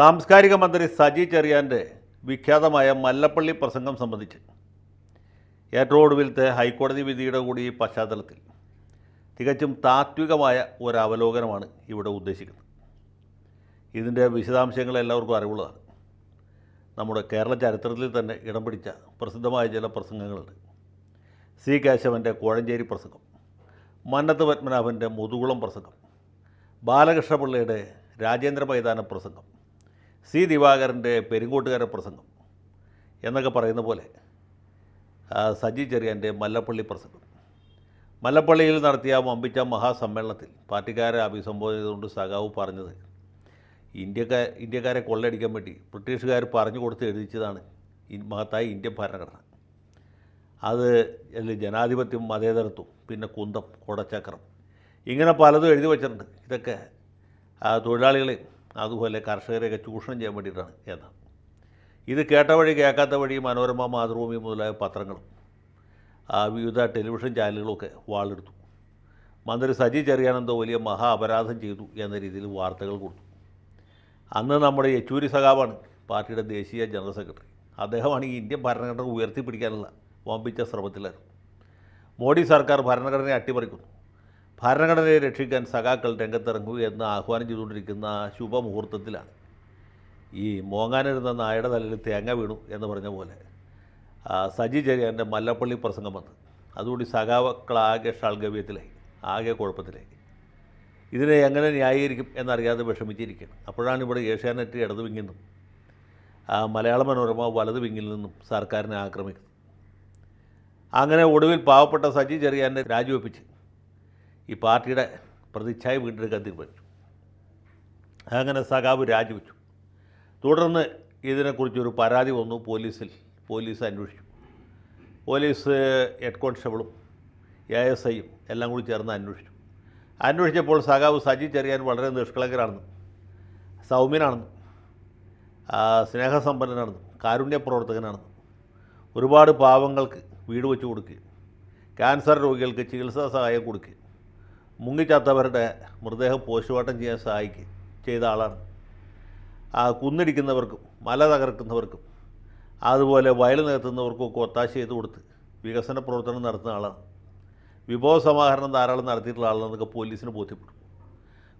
സാംസ്കാരിക മന്ത്രി സജി ചെറിയാന്റെ വിഖ്യാതമായ മല്ലപ്പള്ളി പ്രസംഗം സംബന്ധിച്ച്. ഏറ്റവും ഒടുവിലത്തെ ഹൈക്കോടതി വിധിയുടെ കൂടി പശ്ചാത്തലത്തിൽ തികച്ചും താത്വികമായ ഒരു ഇവിടെ ഉദ്ദേശിക്കുന്നത്. ഇതിന്റെ വിശദാംശങ്ങൾ എല്ലാവർക്കും അറിവുള്ളതാണ്. നമ്മുടെ കേരള ചരിത്രത്തിൽ തന്നെ ഇടം പിടിച്ച പ്രസിദ്ധമായ ചില പ്രസംഗങ്ങളുണ്ട്. സി കേശവന്റെ കോഴഞ്ചേരി പ്രസംഗം മന്നത്ത് പത്മനാഭന്റെ മുതുകുളം പ്രസംഗം ബാലകൃഷ്ണപിള്ളയുടെ രാജേന്ദ്ര മൈതാന പ്രസംഗം സി ദിവാകരന്റെ പെരിങ്കോട്ടുകാര പ്രസംഗം എന്നൊക്കെ പറയുന്ന പോലെ സജി ചെറിയാന്റെ മല്ലപ്പള്ളി പ്രസംഗം. മല്ലപ്പള്ളിയിൽ നടത്തിയ വമ്പിച്ച മഹാസമ്മേളനത്തിൽ പാർട്ടിക്കാരെ അഭിസംബോധന ചെയ്തുകൊണ്ട് സഖാവ് പറഞ്ഞത് ഇന്ത്യക്കാർ ഇന്ത്യക്കാരെ കൊള്ളയടിക്കാൻ വേണ്ടി ബ്രിട്ടീഷുകാർ പറഞ്ഞു കൊടുത്ത് എഴുതിച്ചതാണ് മഹത്തായ ഇന്ത്യൻ ഭരണഘടന. അത് ജനാധിപത്യം മതേതരത്വം പിന്നെ കുന്തം കൊടച്ചക്രം ഇങ്ങനെ പലതും എഴുതി വച്ചിട്ടുണ്ട്. ഇതൊക്കെ തൊഴിലാളികളെയും അതുപോലെ കർഷകരെയൊക്കെ ചൂഷണം ചെയ്യാൻ വേണ്ടിയിട്ടാണ് എന്നാണ് ഇത് കേട്ട വഴി കേൾക്കാത്ത വഴി മനോരമ മാതൃഭൂമി മുതലായ പത്രങ്ങളും വിവിധ ടെലിവിഷൻ ചാനലുകളൊക്കെ വാളെടുത്തു. മന്ത്രി സജി ചെറിയാനന്ദോ വലിയ മഹാ അപരാധം ചെയ്തു എന്ന രീതിയിൽ വാർത്തകൾ കൊടുത്തു. അന്ന് നമ്മുടെ യെച്ചൂരി സഖാവാണ് പാർട്ടിയുടെ ദേശീയ ജനറൽ സെക്രട്ടറി. അദ്ദേഹമാണ് ഈ ഇന്ത്യൻ ഭരണഘടന ഉയർത്തിപ്പിടിക്കാനുള്ള വമ്പിച്ച ശ്രമത്തിലായിരുന്നു. മോഡി സർക്കാർ ഭരണഘടനയെ അട്ടിമറിക്കുന്നു. ഭരണഘടനയെ രക്ഷിക്കാൻ സഖാക്കൾ രംഗത്തിറങ്ങുക എന്ന് ആഹ്വാനം ചെയ്തുകൊണ്ടിരിക്കുന്ന ശുഭമുഹൂർത്തത്തിലാണ്. ഈ മോങ്ങാനിരുന്ന നായയുടെ തലയിൽ തേങ്ങ വീണു എന്ന് പറഞ്ഞ പോലെ. സജി ചെറിയാന്റെ മല്ലപ്പള്ളി പ്രസംഗം വന്ന്. അതുകൂടി സഖാക്കളാകെ ഷാൾഗവ്യത്തിലായി ആകെ കുഴപ്പത്തിലായി. ഇതിനെ എങ്ങനെ ന്യായീകരിക്കും എന്നറിയാതെ വിഷമിച്ചിരിക്കുകയാണ്. അപ്പോഴാണ് ഇവിടെ ഏഷ്യാനെറ്റ് ഇടതു വിങ്ങിൽ നിന്നും മലയാള മനോരമ വലതു വിങ്ങിൽ നിന്നും സർക്കാരിനെ ആക്രമിക്കുന്നത്. അങ്ങനെ ഒടുവിൽ പാവപ്പെട്ട സജി ചെറിയാനെ രാജിവെപ്പിച്ച് ഈ പാർട്ടിയുടെ പ്രതിച്ഛായ വീണ്ടെടുക്കാൻ തീരുമാനിച്ചു. അങ്ങനെ സഖാവ് രാജിവെച്ചു. തുടർന്ന് ഇതിനെക്കുറിച്ചൊരു പരാതി വന്നു പോലീസിൽ പോലീസ് അന്വേഷിച്ചു. പോലീസ് ഹെഡ് കോൺസ്റ്റബിളും എ എസ് ഐയും എല്ലാം കൂടി ചേർന്ന് അന്വേഷിച്ചു. അന്വേഷിച്ചപ്പോൾ സഖാവ് സജി ചെറിയാൻ വളരെ നിഷ്കളങ്കരാണെന്നും സൗമ്യനാണെന്നും സ്നേഹസമ്പന്നനാണെന്നും കാരുണ്യ പ്രവർത്തകനാണെന്നും ഒരുപാട് പാവങ്ങൾക്ക് വീട് വെച്ച് കൊടുക്കുകയും ക്യാൻസർ രോഗികൾക്ക് ചികിത്സാ സഹായം കൊടുക്കുകയും മുങ്ങിച്ചാത്തവരുടെ മൃതദേഹം പോസ്റ്റ്മോർട്ടം ചെയ്യാൻ സഹായിക്കുക ചെയ്ത ആളാണ്. ആ കുന്നിടിക്കുന്നവർക്കും മല തകർക്കുന്നവർക്കും അതുപോലെ വയൽ നികത്തുന്നവർക്കും ഒക്കെ ഒത്താശ ചെയ്ത് കൊടുത്ത് വികസന പ്രവർത്തനം നടത്തുന്ന ആളാണ്. വിഭവ സമാഹരണം ധാരാളം നടത്തിയിട്ടുള്ള ആളാണെന്നൊക്കെ പോലീസിന് ബോധ്യപ്പെട്ടു.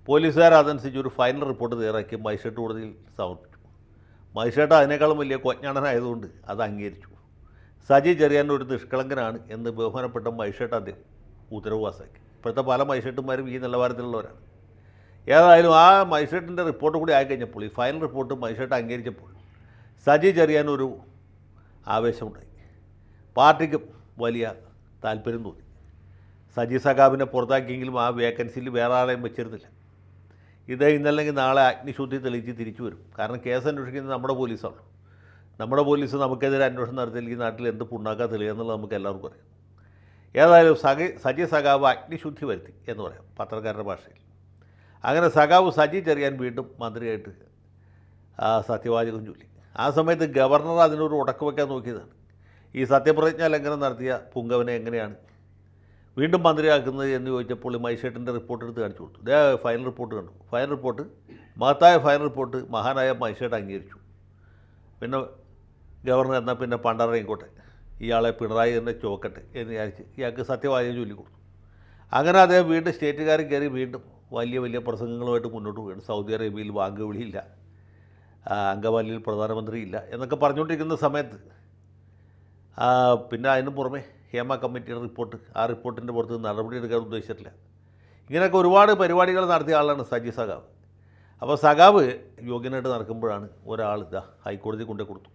പോലീസുകാർ അതനുസരിച്ച് ഒരു ഫൈനൽ റിപ്പോർട്ട് തയ്യാറാക്കി മജിസ്ട്രേറ്റ് കോടതിയിൽ സമർപ്പിച്ചു. മജിസ്ട്രേറ്റ് അതിനേക്കാളും വലിയ കൊജ്ഞാണനായതുകൊണ്ട് അത് അംഗീകരിച്ചു. സജി ചെറിയാൻ ഒരു നിഷ്കളങ്കനാണ് എന്ന് ബഹുമാനപ്പെട്ട മജിസ്ട്രേറ്റ് അദ്ദേഹം ഉത്തരവ് പാസാക്കി. ഇപ്പോഴത്തെ പല മജിസ്ട്രേറ്റുമാരും ഈ നിലവാരത്തിലുള്ളവരാണ്. ഏതായാലും ആ മജിസ്ട്രേറ്റിന്റെ റിപ്പോർട്ട് കൂടി ആയിക്കഴിഞ്ഞപ്പോൾ ഈ ഫൈനൽ റിപ്പോർട്ട് മജിസ്ട്രേറ്റ് അംഗീകരിച്ചപ്പോൾ സജി ചെറിയാനൊരു ആവേശമുണ്ടായി. പാർട്ടിക്കും വലിയ താല്പര്യം തോന്നി. സജി സഖാബിനെ പുറത്താക്കിയെങ്കിലും ആ വേക്കൻസിയിൽ വേറെ ആളെയും വെച്ചിരുന്നില്ല. ഇത് ഇന്നല്ലെങ്കിൽ നാളെ അഗ്നിശുദ്ധി തെളിയിച്ച് തിരിച്ചു വരും. കാരണം കേസ് അന്വേഷിക്കുന്നത് നമ്മുടെ പോലീസാണ്. നമ്മുടെ പോലീസ് നമുക്കെതിരെ അന്വേഷണം നടത്തിയാൽ ഈ നാട്ടിൽ എന്ത് പുണ്ണാക്കാ തെളിയുന്നുള്ളത് നമുക്ക് എല്ലാവർക്കും അറിയാം. ഏതായാലും സഖി സജി സഖാവ് അഗ്നിശുദ്ധി വരുത്തി എന്ന് പറയാം പത്രക്കാരുടെ ഭാഷയിൽ. അങ്ങനെ സഖാവ് സജി ചെറിയാൻ വീണ്ടും മന്ത്രിയായിട്ട് സത്യവാചകം ചൊല്ലി. ആ സമയത്ത് ഗവർണർ അതിനൊരു ഉടക്ക് വയ്ക്കാൻ നോക്കിയതാണ്. ഈ സത്യപ്രതിജ്ഞ ലംഘനം നടത്തിയ പുങ്കവനെ എങ്ങനെയാണ് വീണ്ടും മന്ത്രിയാക്കുന്നത് എന്ന് ചോദിച്ചപ്പോൾ മജിസ്ട്രേറ്റിന്റെ റിപ്പോർട്ട് എടുത്ത് കാണിച്ചു കൊടുത്തു. ഇതേ ഫൈനൽ റിപ്പോർട്ട് കണ്ടു. ഫൈനൽ റിപ്പോർട്ട് മഹത്തായ ഫൈനൽ റിപ്പോർട്ട് മഹാനായ മജിസ്ട്രേറ്റ് അംഗീകരിച്ചു. പിന്നെ ഗവർണർ എന്നാൽ പിന്നെ പണ്ടറയിക്കോട്ടെ ഇയാളെ പിണറായി തന്നെ ചോക്കട്ടെ എന്ന് വിചാരിച്ച് ഇയാൾക്ക് സത്യവാചകം ചൊല്ലി കൊടുത്തു അങ്ങനെ അദ്ദേഹം വീണ്ടും സ്റ്റേറ്റുകാരൻ കയറി വീണ്ടും വലിയ വലിയ പ്രസംഗങ്ങളുമായിട്ട് മുന്നോട്ട് പോയി. സൗദി അറേബ്യയിൽ വാങ്കുവിളിയില്ല വിളിയില്ല അങ്കമാലിയിൽ പ്രധാനമന്ത്രിയില്ല എന്നൊക്കെ പറഞ്ഞുകൊണ്ടിരിക്കുന്ന സമയത്ത് പിന്നെ അതിന് പുറമെ ഹേമ കമ്മിറ്റിയുടെ റിപ്പോർട്ട് ആ റിപ്പോർട്ടിന്റെ പുറത്ത് നടപടി എടുക്കാൻ ഉദ്ദേശിച്ചിട്ടില്ല. ഇങ്ങനെയൊക്കെ ഒരുപാട് പരിപാടികൾ നടത്തിയ ആളാണ് സജി സഖാവ്. അപ്പോൾ സഖാവ് യോഗ്യനായിട്ട് നടക്കുമ്പോഴാണ് ഒരാൾ ഇതാ ഹൈക്കോടതി കൊണ്ടു കൊടുത്തു.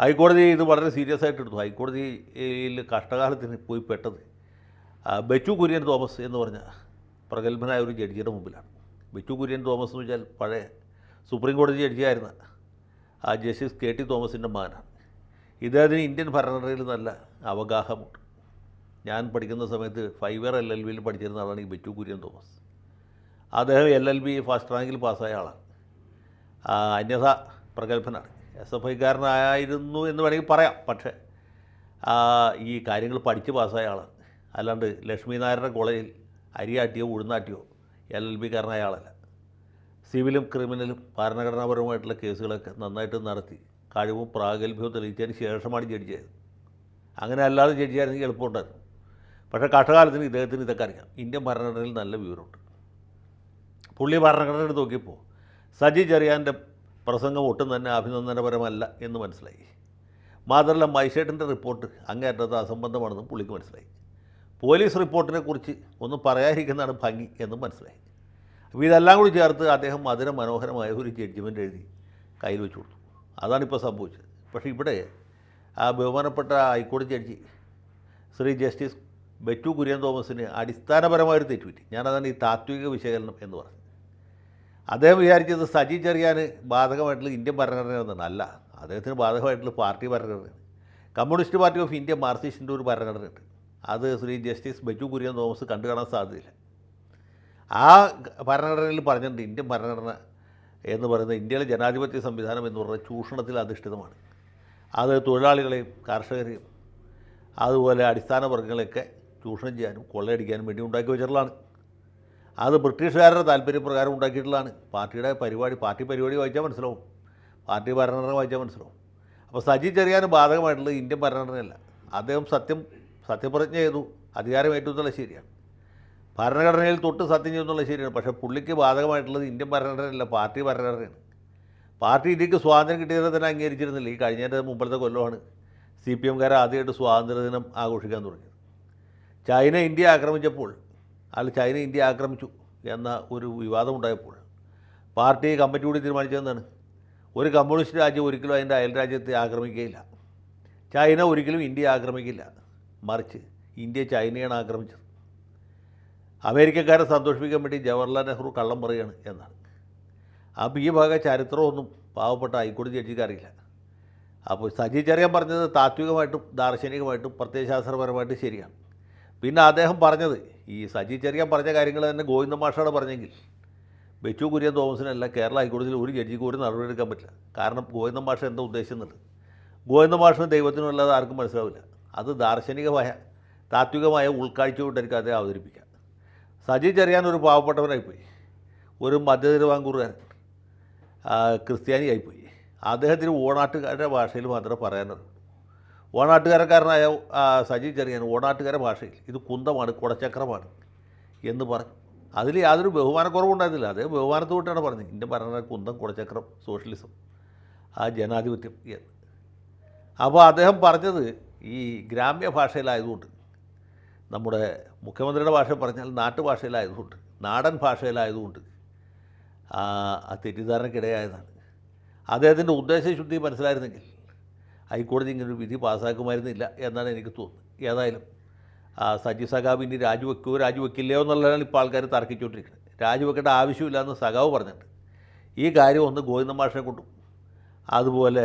ഹൈക്കോടതി ഇത് വളരെ സീരിയസ് ആയിട്ട് എടുത്തു. ഹൈക്കോടതിയിൽ കഷ്ടകാലത്തിന് പോയി പെട്ടത് ബെച്ചു കുര്യൻ തോമസ് എന്ന് പറഞ്ഞ പ്രഗത്ഭനായ ഒരു ജഡ്ജിയുടെ മുമ്പിലാണ്. ബെച്ചു കുര്യൻ തോമസ് എന്ന് വെച്ചാൽ പഴയ സുപ്രീം കോടതി ജഡ്ജിയായിരുന്ന ആ ജസ്റ്റിസ് കെ ടി തോമസിന്റെ മകനാണ്. ഇദ്ദേഹത്തിന് ഇന്ത്യൻ ഭരണഘടനയിൽ നല്ല അവഗാഹമുണ്ട്. ഞാൻ പഠിക്കുന്ന സമയത്ത് ഫൈവ് ഇയർ എൽ എൽ ബിയിൽ പഠിച്ചിരുന്ന ആളാണ് ഈ ബെച്ചു കുര്യൻ തോമസ്. അദ്ദേഹം എൽ എൽ ബി ഫസ്റ്റ് റാങ്കിൽ പാസ്സായ ആളാണ്. അന്യഥ പ്രഗത്ഭനാണ്. എസ് എഫ് ഐക്കാരനായിരുന്നു എന്ന് വേണമെങ്കിൽ പറയാം. പക്ഷേ ഈ കാര്യങ്ങൾ പഠിച്ച് പാസ്സായ ആളാണ് അല്ലാണ്ട് ലക്ഷ്മി നായരുടെ കോളേജിൽ അരിയാട്ടിയോ ഉഴുന്നാട്ടിയോ എൽ എൽ ബിക്കാരനായ ആളല്ല. സിവിലും ക്രിമിനലും ഭരണഘടനാപരമായിട്ടുള്ള കേസുകളൊക്കെ നന്നായിട്ട് നടത്തി കഴിവും പ്രാഗൽഭ്യവും തെളിയിച്ചതിന് ശേഷമാണ് ജഡ്ജി അങ്ങനെ അല്ലാതെ ജഡ്ജി ആയിരുന്നെങ്കിൽ എളുപ്പമുണ്ടായിരുന്നു. പക്ഷേ കഷ്ടകാലത്തിന് ഇദ്ദേഹത്തിന് ഇതൊക്കെ അറിയാം. ഇന്ത്യൻ ഭരണഘടനയിൽ നല്ല വിവരമുണ്ട്. പുള്ളി ഭരണഘടന എടുത്ത് നോക്കിയപ്പോൾ സജി ചെറിയാന്റെ പ്രസംഗം ഒട്ടും തന്നെ അഭിനന്ദനപരമല്ല എന്ന് മനസ്സിലായി. മാത്രമല്ല മൈഷേട്ടിന്റെ റിപ്പോർട്ട് അങ്ങേറ്റത്ത് അസംബന്ധമാണെന്നും പുള്ളിക്ക് മനസ്സിലായി. പോലീസ് റിപ്പോർട്ടിനെ കുറിച്ച് ഒന്നും പറയാതിരിക്കുന്നതാണ് ഭംഗി എന്നും മനസ്സിലായി. അപ്പോൾ ഇതെല്ലാം കൂടി ചേർത്ത് അദ്ദേഹം മധുര മനോഹരമായ ഒരു ജഡ്ജ്മെന്റ് എഴുതി കയ്യിൽ വെച്ചു കൊടുത്തു. അതാണിപ്പോൾ സംഭവിച്ചത്. പക്ഷേ ഇവിടെ ആ ബഹുമാനപ്പെട്ട ഹൈക്കോടതി ജഡ്ജി ശ്രീ ജസ്റ്റിസ് ബെറ്റു കുര്യൻ തോമസിന് അടിസ്ഥാനപരമായൊരു തെറ്റുപറ്റി. ഞാനതാണ് ഈ താത്വിക വിശകലനം എന്ന് പറഞ്ഞത്. അദ്ദേഹം വിചാരിച്ചത് സജി ചെറിയാൻ ബാധകമായിട്ടുള്ള ഇന്ത്യൻ ഭരണഘടന എന്നാണ് അല്ല അദ്ദേഹത്തിന് ബാധകമായിട്ടുള്ള പാർട്ടി ഭരണഘടന കമ്മ്യൂണിസ്റ്റ് പാർട്ടി ഓഫ് ഇന്ത്യ മാർക്സിസ്റ്റിന്റെ ഒരു ഭരണഘടനയുണ്ട്. അത് ശ്രീ ജസ്റ്റിസ് ബെറ്റു കുര്യൻ തോമസ് കണ്ടു കാണാൻ സാധ്യതയില്ല. ആ ഭരണഘടനയിൽ പറഞ്ഞിട്ടുണ്ട് ഇന്ത്യൻ ഭരണഘടന എന്ന് പറയുന്നത് ഇന്ത്യയിലെ ജനാധിപത്യ സംവിധാനം എന്ന് പറയുന്നത് ചൂഷണത്തിൽ അധിഷ്ഠിതമാണ്. അത് തൊഴിലാളികളെയും കർഷകരെയും അതുപോലെ അടിസ്ഥാന വർഗങ്ങളെയൊക്കെ ചൂഷണം ചെയ്യാനും കൊള്ളയടിക്കാനും വേണ്ടി ഉണ്ടാക്കി വെച്ചിട്ടുള്ളതാണ്. അത് ബ്രിട്ടീഷുകാരുടെ താല്പര്യപ്രകാരം ഉണ്ടാക്കിയിട്ടുള്ളതാണ്. പാർട്ടിയുടെ പരിപാടി പാർട്ടി പരിപാടി വായിച്ചാൽ മനസ്സിലാവും. പാർട്ടി ഭരണഘടന വായിച്ചാൽ മനസ്സിലാവും. അപ്പോൾ സജി ചെറിയാന് ബാധകമായിട്ടുള്ളത് ഇന്ത്യൻ ഭരണഘടനയല്ല. അദ്ദേഹം സത്യം സത്യപ്രതിജ്ഞ ചെയ്തു. അധികാരമേറ്റു എന്നുള്ള ശരിയാണ്. ഭരണഘടനയിൽ തൊട്ട് സത്യം ചെയ്യുന്നുള്ള ശരിയാണ്. പക്ഷേ പുള്ളിക്ക് ബാധകമായിട്ടുള്ളത് ഇന്ത്യൻ ഭരണഘടനയല്ല പാർട്ടി ഭരണഘടനയാണ്. പാർട്ടി ഇന്ത്യയ്ക്ക് സ്വാതന്ത്ര്യം കിട്ടിയത് തന്നെ അംഗീകരിച്ചിരുന്നില്ല. ഈ കഴിഞ്ഞതിന്റെ മുമ്പത്തെ കൊല്ലമാണ് സി പി എംകാർ ആദ്യമായിട്ട് സ്വാതന്ത്ര്യദിനം ആഘോഷിക്കാൻ തുടങ്ങിയത്. ചൈന ഇന്ത്യ ആക്രമിച്ചപ്പോൾ അല്ല ചൈന ഇന്ത്യ ആക്രമിച്ചു എന്ന ഒരു വിവാദമുണ്ടായപ്പോൾ പാർട്ടി കമ്മിറ്റി കൂടി തീരുമാനിച്ചതെന്നാണ് ഒരു കമ്മ്യൂണിസ്റ്റ് രാജ്യം ഒരിക്കലും അതിന്റെ അയൽ രാജ്യത്തെ ആക്രമിക്കുകയില്ല. ചൈന ഒരിക്കലും ഇന്ത്യ ആക്രമിക്കില്ല. മറിച്ച് ഇന്ത്യ ചൈനയാണ് ആക്രമിച്ചത്. അമേരിക്കക്കാരെ സന്തോഷിപ്പിക്കാൻ വേണ്ടി ജവഹർലാൽ നെഹ്റു കള്ളം പറയുകയാണ് എന്നാണ്. അപ്പോൾ ഈ ഭാഗ ചരിത്രമൊന്നും പാവപ്പെട്ട ഹൈക്കോടതി ജഡ്ജിക്ക് അപ്പോൾ സജി ചെറിയാൻ പറഞ്ഞത് താത്വികമായിട്ടും ദാർശനികമായിട്ടും പ്രത്യയശാസ്ത്രപരമായിട്ടും ശരിയാണ്. പിന്നെ അദ്ദേഹം പറഞ്ഞത് ഈ സജി ചെറിയ പറഞ്ഞ കാര്യങ്ങൾ തന്നെ ഗോവിന്ദ മാഷാണ് പറഞ്ഞെങ്കിൽ. ബെച്ചു കുര്യൻ തോമസിനല്ല കേരള ഹൈക്കോടതിയിൽ ഒരു ജഡ്ജിക്ക് ഒരു നടപടി എടുക്കാൻ പറ്റില്ല. കാരണം ഗോവിന്ദ മാഷ എന്താ ഉദ്ദേശിക്കുന്നുണ്ട് ഗോവിന്ദ മാഷിന് ദൈവത്തിനും അല്ലാതെ ആർക്കും മനസ്സിലാവില്ല. അത് ദാർശനികമായ താത്വികമായ ഉൾക്കാഴ്ചയോട്ടായിരിക്കും അദ്ദേഹം അവതരിപ്പിക്കുക സജി ചെറിയാൻ ഒരു പാവപ്പെട്ടവനായിപ്പോയി. ഒരു മധ്യതിരുവാങ്കൂറുകാരൻ ക്രിസ്ത്യാനിയായിപ്പോയി. അദ്ദേഹത്തിന് ഓണാട്ടുകാരുടെ ഭാഷയിൽ മാത്രമേ പറയാനുള്ളൂ. ഓണാട്ടുകാരക്കാരനായ സജി ചെറിയാൻ ഓണാട്ടുകാര ഭാഷയിൽ. ഇത് കുന്തമാണ് കുടച്ചക്രമാണ് എന്ന് പറഞ്ഞു. അതിൽ യാതൊരു ബഹുമാനക്കുറവുണ്ടായിരുന്നില്ല. അതേ ബഹുമാനത്തോട്ടാണ് പറഞ്ഞത്. ഇന്ത്യ പറഞ്ഞ കുന്തം കുടച്ചക്രം സോഷ്യലിസം ആ ജനാധിപത്യം എന്ന്. അപ്പോൾ അദ്ദേഹം പറഞ്ഞത് ഈ ഗ്രാമ്യ ഭാഷയിലായതുകൊണ്ട് നമ്മുടെ മുഖ്യമന്ത്രിയുടെ ഭാഷ പറഞ്ഞാൽ നാട്ടുഭാഷയിലായതുകൊണ്ട് നാടൻ ഭാഷയിലായതുകൊണ്ട് ആ തെറ്റിദ്ധാരണയ്ക്കിടയായതാണ്. അദ്ദേഹത്തിന്റെ ഉദ്ദേശശുദ്ധി മനസ്സിലായിരുന്നെങ്കിൽ ഹൈക്കോടതി ഇങ്ങനൊരു വിധി പാസ്സാക്കുമായിരുന്നില്ല എന്നാണ് എനിക്ക് തോന്നുന്നത്. ഏതായാലും സജി സഖാവ് ഇനി രാജിവെക്കുമോ രാജിവെക്കില്ലയോ എന്നുള്ളതാണ് ഇപ്പോൾ ആൾക്കാർ തർക്കിച്ചുകൊണ്ടിരിക്കുന്നത്. രാജിവെക്കേണ്ട ആവശ്യമില്ല എന്ന് സഖാവ് പറഞ്ഞിട്ടുണ്ട്. ഈ കാര്യം ഒന്ന് ഗോവിന്ദ മാഷിനെ കൊണ്ടും അതുപോലെ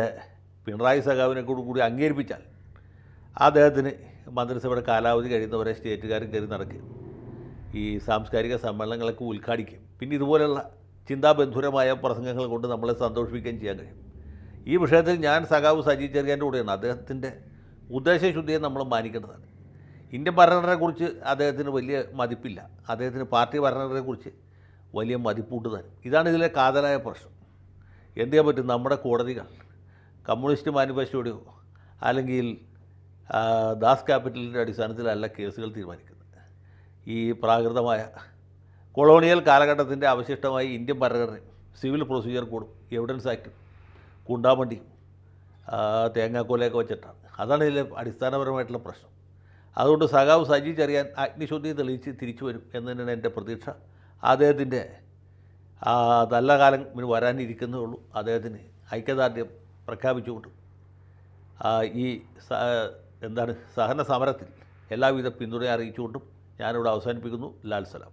പിണറായി സഖാവിനെ കൂടി കൂടി അംഗീകരിപ്പിച്ചാൽ അദ്ദേഹത്തിന് മന്ത്രിസഭയുടെ കാലാവധി കഴിയുന്നവരെ സ്റ്റേറ്റുകാരും കയറി നടക്കും. ഈ സാംസ്കാരിക സമ്മേളനങ്ങളൊക്കെ ഉദ്ഘാടിക്കും. പിന്നെ ഇതുപോലെയുള്ള ചിന്താബന്ധുരമായ പ്രസംഗങ്ങൾ കൊണ്ട് നമ്മളെ സന്തോഷിപ്പിക്കുകയും ചെയ്യാൻ കഴിയും. ഈ വിഷയത്തിൽ ഞാൻ സഖാവ് സജി ചെറിയാന്റെ കൂടെയാണ്. അദ്ദേഹത്തിന്റെ ഉദ്ദേശശുദ്ധിയെ നമ്മൾ മാനിക്കേണ്ടതാണ്. ഇന്ത്യൻ ഭരണഘടനയെക്കുറിച്ച് അദ്ദേഹത്തിന് വലിയ മതിപ്പില്ല. അദ്ദേഹത്തിന് പാർട്ടി ഭരണഘടനയെക്കുറിച്ച് വലിയ മതിപ്പൂട്ട് തന്നെ ഇതാണ് ഇതിലെ കാതലായ പ്രശ്നം. എന്ത് ചെയ്യാൻ പറ്റും? നമ്മുടെ കോടതികൾ കമ്മ്യൂണിസ്റ്റ് മാനിഫെസ്റ്റോടെയോ അല്ലെങ്കിൽ ദാസ് ക്യാപിറ്റലിന്റെ അടിസ്ഥാനത്തിലല്ല കേസുകൾ തീരുമാനിക്കുന്നത്. ഈ പ്രാകൃതമായ കൊളോണിയൽ കാലഘട്ടത്തിന്റെ അവശിഷ്ടമായി ഇന്ത്യൻ ഭരണഘടനയും സിവിൽ പ്രൊസീജിയർ കോഡും എവിഡൻസ് ആക്റ്റും കുണ്ടാമണ്ടിയും ആ, തേങ്ങാക്കോലയൊക്കെ വെച്ചിട്ടാണ്. അതാണ് ഇതിലെ അടിസ്ഥാനപരമായിട്ടുള്ള പ്രശ്നം. അതുകൊണ്ട് സഖാവ് സജി ചെറിയാൻ അഗ്നിശുദ്ധി തെളിയിച്ച് തിരിച്ചു വരും എന്ന് തന്നെയാണ് എന്റെ പ്രതീക്ഷ. അദ്ദേഹത്തിന്റെ നല്ല കാലം ഇനി വരാനിരിക്കുന്നേ ഉള്ളൂ. അദ്ദേഹത്തിന് ഐക്യദാർഢ്യം പ്രഖ്യാപിച്ചുകൊണ്ട് ഈ എന്താണ് സഹന സമരത്തിൽ എല്ലാവിധ പിന്തുണ അറിയിച്ചുകൊണ്ടും ഞാനിവിടെ അവസാനിപ്പിക്കുന്നു. ലാൽ സലാം.